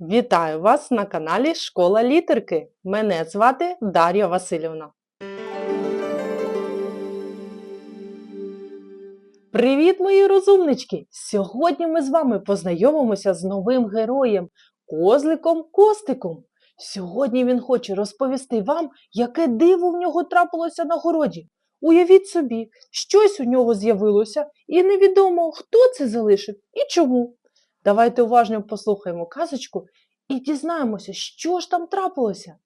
Вітаю вас на каналі Школа літерки. Мене звати Дар'я Васильівна. Привіт, мої розумнички! Сьогодні ми з вами познайомимося з новим героєм Козликом Костиком. Сьогодні він хоче розповісти вам, яке диво в нього трапилося на городі. Уявіть собі, щось у нього з'явилося, і невідомо, хто це залишив і чому. Давайте уважно послухаємо казочку і дізнаємося, що ж там трапилося.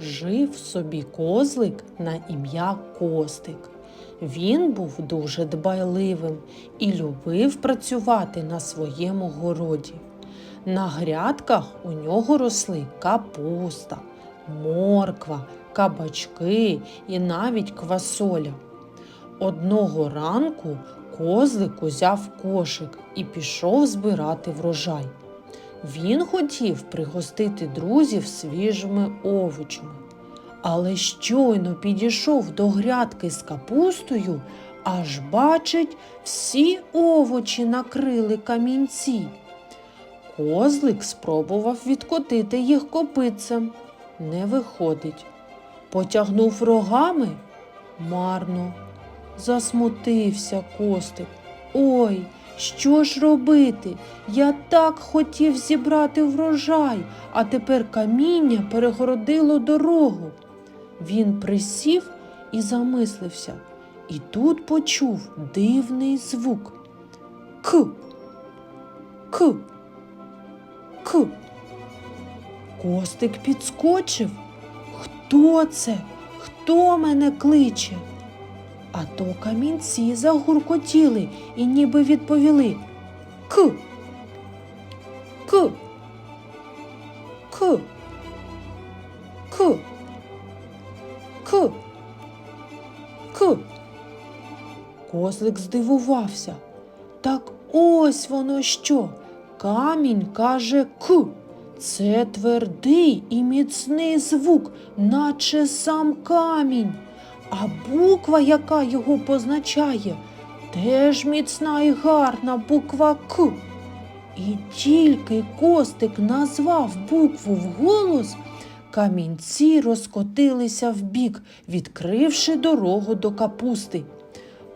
Жив собі козлик на ім'я Костик. Він був дуже дбайливим і любив працювати на своєму городі. На грядках у нього росли капуста, морква, кабачки і навіть квасоля. Одного ранку козлик узяв кошик і пішов збирати врожай. Він хотів пригостити друзів свіжими овочами. Але щойно підійшов до грядки з капустою, аж бачить, всі овочі накрили камінці. Козлик спробував відкотити їх копитцем. Не виходить. Потягнув рогами марно. Засмутився Костик. Ой, що ж робити? Я так хотів зібрати врожай, а тепер каміння перегородило дорогу. Він присів і замислився, і тут почув дивний звук. К. К. К. Костик підскочив. Хто це? Хто мене кличе? А то камінці загуркотіли і ніби відповіли К. К. К. К. К. К. Козлик здивувався. Так ось воно що. Камінь каже К. Це твердий і міцний звук, наче сам камінь. А буква, яка його позначає, теж міцна і гарна буква К. І тільки Костик назвав букву вголос, камінці розкотилися вбік, відкривши дорогу до капусти.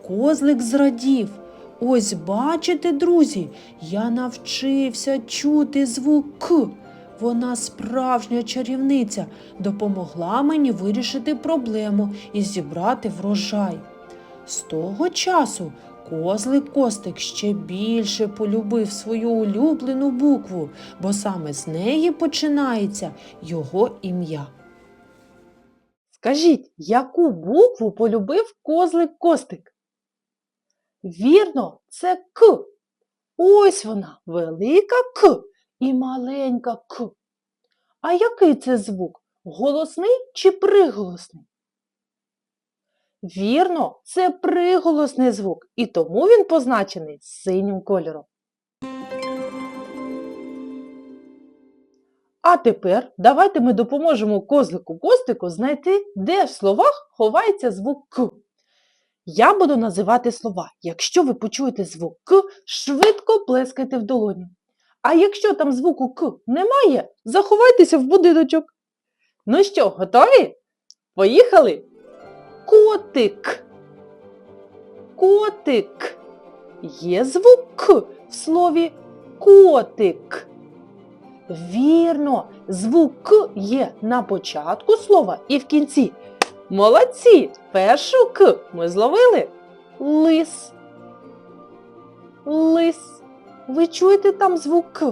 Козлик зрадів. Ось бачите, друзі, я навчився чути звук К. Вона справжня чарівниця, допомогла мені вирішити проблему і зібрати врожай. З того часу козлик Костик ще більше полюбив свою улюблену букву, бо саме з неї починається його ім'я. Скажіть, яку букву полюбив козлик Костик? Вірно, це К. Ось вона, велика К і маленька К. А який це звук? Голосний чи приголосний? Вірно, це приголосний звук, і тому він позначений синім кольором. А тепер давайте ми допоможемо козлику Костику знайти, де в словах ховається звук К. Я буду називати слова. Якщо ви почуєте звук К, швидко плескайте в долоні. А якщо там звуку К немає, заховайтеся в будиночок. Ну що, готові? Поїхали? Котик. Котик. Є звук К в слові котик. Вірно, звук К є на початку слова і в кінці. Молодці! Першу К ми зловили. Лис. Лис. Ви чуєте там звук?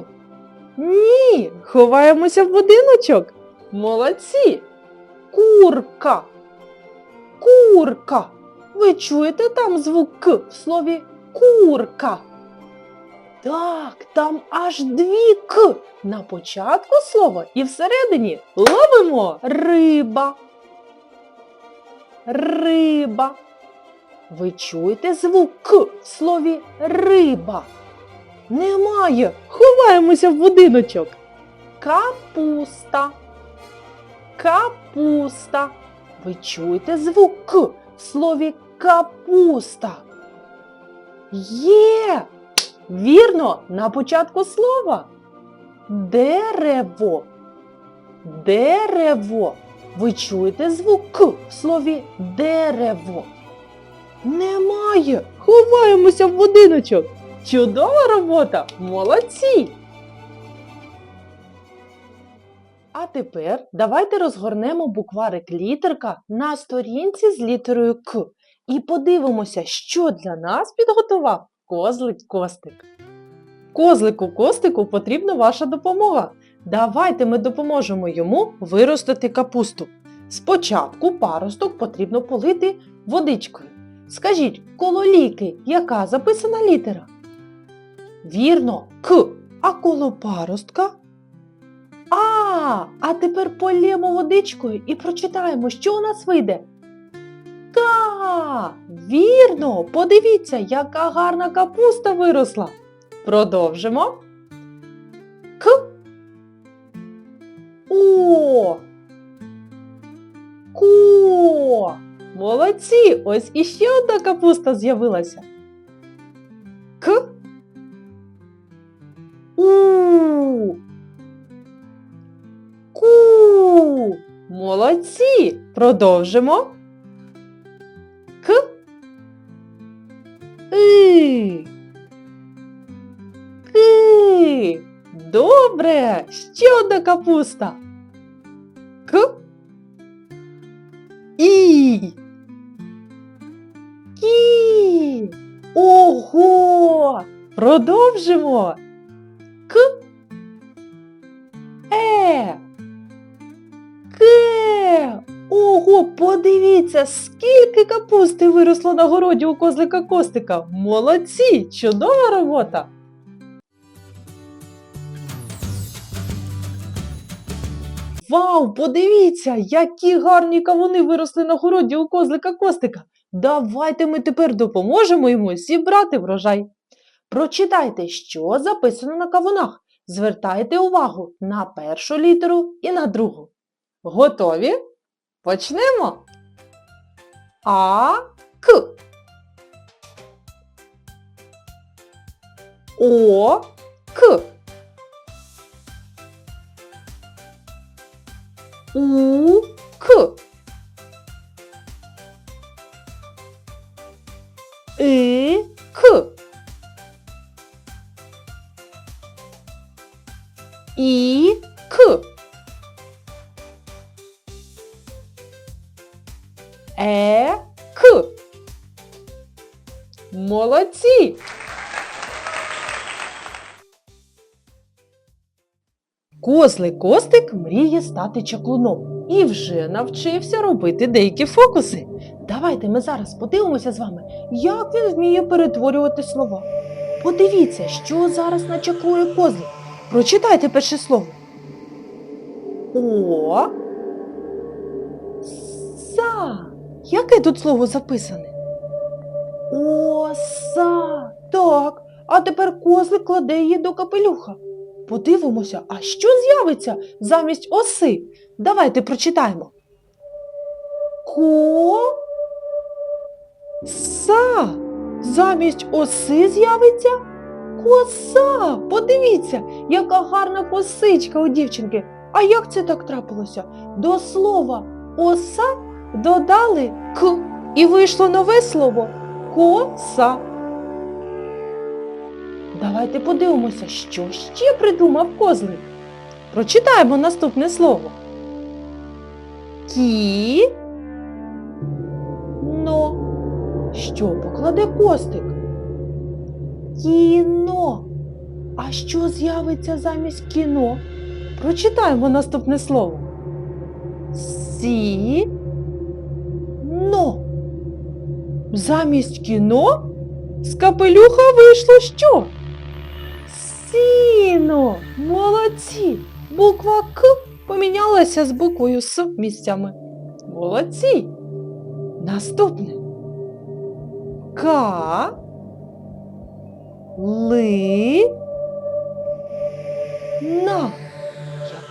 Ні, ховаємося в будиночок. Молодці. Курка. Курка. Ви чуєте там звук в слові курка? Так, там аж дві К на початку слова і всередині ловимо риба. Риба. Ви чуєте звук в слові риба? Немає. Ховаємося в будиночок. Капуста. Капуста. Ви чуєте звук К в слові капуста? Є! Вірно, на початку слова. Дерево. Дерево. Ви чуєте звук К в слові дерево? Немає. Ховаємося в будиночок. Чудова робота! Молодці! А тепер давайте розгорнемо букварик літерка на сторінці з літерою К і подивимося, що для нас підготував козлик Костик. Козлику Костику потрібна ваша допомога. Давайте ми допоможемо йому виростити капусту. Спочатку паросток потрібно полити водичкою. Скажіть, коло ліки, яка записана літера? Вірно, К. А коло паростка? А, а тепер полємо водичкою і прочитаємо, що у нас вийде. Ка! Вірно! Подивіться, яка гарна капуста виросла. Продовжимо. К. О. Ко. Молодці! Ось іще одна капуста з'явилася. У. Ку. Молодці! Продовжимо. К. И. Ки. Добре. Ще одна капуста. К. І. Кі. Ого. Продовжимо. Подивіться, скільки капусти виросло на городі у козлика Костика. Молодці! Чудова робота! Вау, подивіться, які гарні кавуни виросли на городі у козлика Костика. Давайте ми тепер допоможемо йому зібрати врожай. Прочитайте, що записано на кавунах. Звертайте увагу на першу літеру і на другу. Готові? Почнемо. А К. О К. У К. И К. І Молодці! Козлик Костик мріє стати чаклуном і вже навчився робити деякі фокуси. Давайте ми зараз подивимося з вами, як він вміє перетворювати слова. Подивіться, що зараз начаклує козлик. Прочитайте перше слово. О. Са. Яке тут слово записане? Оса. Так. А тепер козлик кладе її до капелюха. Подивимося, а що з'явиться замість оси? Давайте прочитаємо. Ко. Са. Замість оси з'явиться коса. Подивіться, яка гарна косичка у дівчинки. А як це так трапилося? До слова оса додали к і вийшло нове слово коса. Давайте подивимося, що ще придумав козлик. Прочитаємо наступне слово. Кі. Но. Що покладе костик? Кіно. А що з'явиться замість кіно? Прочитаємо наступне слово. Сі. Замість кіно з капелюха вийшло що? Сіно. Молодці. Буква К помінялася з буквою С місцями. Молодці. Наступне. Ка. Ли. На.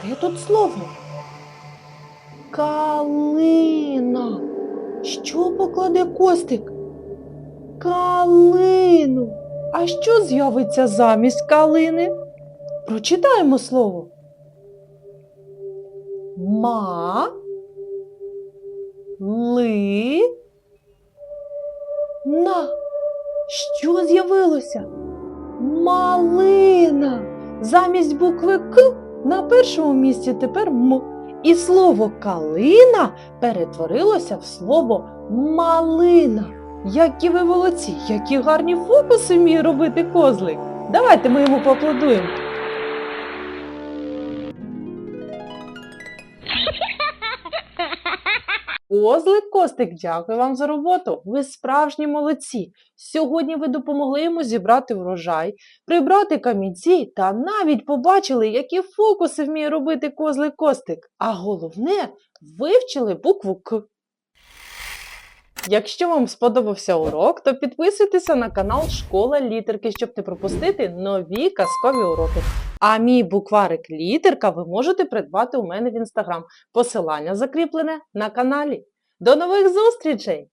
Яке тут слово? Калина. Що покладе костик? Калину. А що з'явиться замість калини? Прочитаємо слово. Ма. Ли. На. Що з'явилося? Малина. Замість букви К на першому місці тепер М. І слово калина перетворилося в слово малина. Які ви молодці, які гарні фокуси вміє робити козлик. Давайте ми йому поаплодуємо. Козлик Костик, дякую вам за роботу. Ви справжні молодці. Сьогодні ви допомогли йому зібрати врожай, прибрати камінці та навіть побачили, які фокуси вміє робити козлик Костик. А головне, вивчили букву К. Якщо вам сподобався урок, то підписуйтеся на канал Школа Літерки, щоб не пропустити нові казкові уроки. А мій букварик літерка ви можете придбати у мене в інстаграм. Посилання закріплене на каналі. До нових зустрічей!